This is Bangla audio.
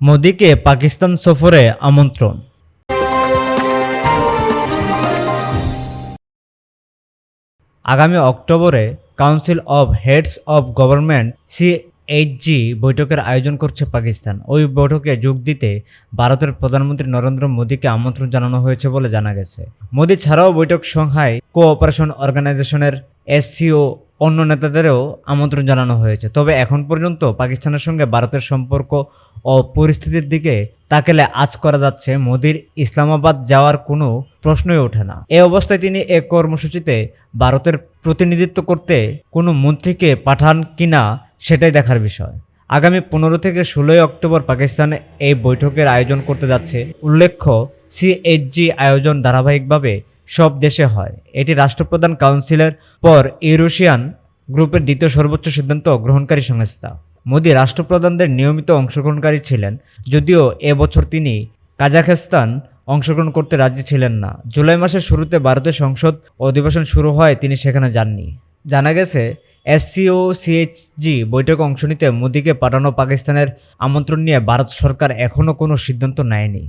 মোদিকে পাকিস্তান সফরে আমন্ত্রণ। আগামী অক্টোবরে council of heads of government CHG বৈঠকের আয়োজন করছে পাকিস্তান। ওই বৈঠকে যোগ দিতে ভারতের প্রধানমন্ত্রী নরেন্দ্র মোদীকে আমন্ত্রণ জানানো হয়েছে বলে জানা গেছে। মোদী ছাড়াও বৈঠক সংখ্যায় কোঅপারেশন অর্গানাইজেশনের এসসিও অন্য নেতাদেরও আমন্ত্রণ জানানো হয়েছে। তবে এখন পর্যন্ত পাকিস্তানের সঙ্গে ভারতের সম্পর্ক ও পরিস্থিতির দিকে তাকেলে আজ করা যাচ্ছে মোদির ইসলামাবাদ যাওয়ার কোনো প্রশ্নই ওঠে না। এ অবস্থায় তিনি এ কর্মসূচিতে ভারতের প্রতিনিধিত্ব করতে কোনো মন্ত্রীকে পাঠান কিনা সেটাই দেখার বিষয়। আগামী পনেরো থেকে ষোলোই অক্টোবর পাকিস্তানে এই বৈঠকের আয়োজন করতে যাচ্ছে। উল্লেখ্য সিএইচজি আয়োজন ধারাবাহিকভাবে সব দেশে হয়। এটি রাষ্ট্রপ্রধান কাউন্সিলের পর ইউরোশিয়ান গ্রুপের দ্বিতীয় সর্বোচ্চ সিদ্ধান্ত গ্রহণকারী সংস্থা। মোদি রাষ্ট্রপ্রধানদের নিয়মিত অংশগ্রহণকারী ছিলেন, যদিও এবছর তিনি কাজাখস্তান অংশগ্রহণ করতে রাজি ছিলেন না। জুলাই মাসের শুরুতে ভারতের সংসদ অধিবেশন শুরু হয়, তিনি সেখানে যাননি। জানা গেছে এসসিও সিএইচজি বৈঠকে অংশ নিতে মোদিকে পাঠানো পাকিস্তানের আমন্ত্রণ নিয়ে ভারত সরকার এখনও কোনো সিদ্ধান্ত নেয়নি।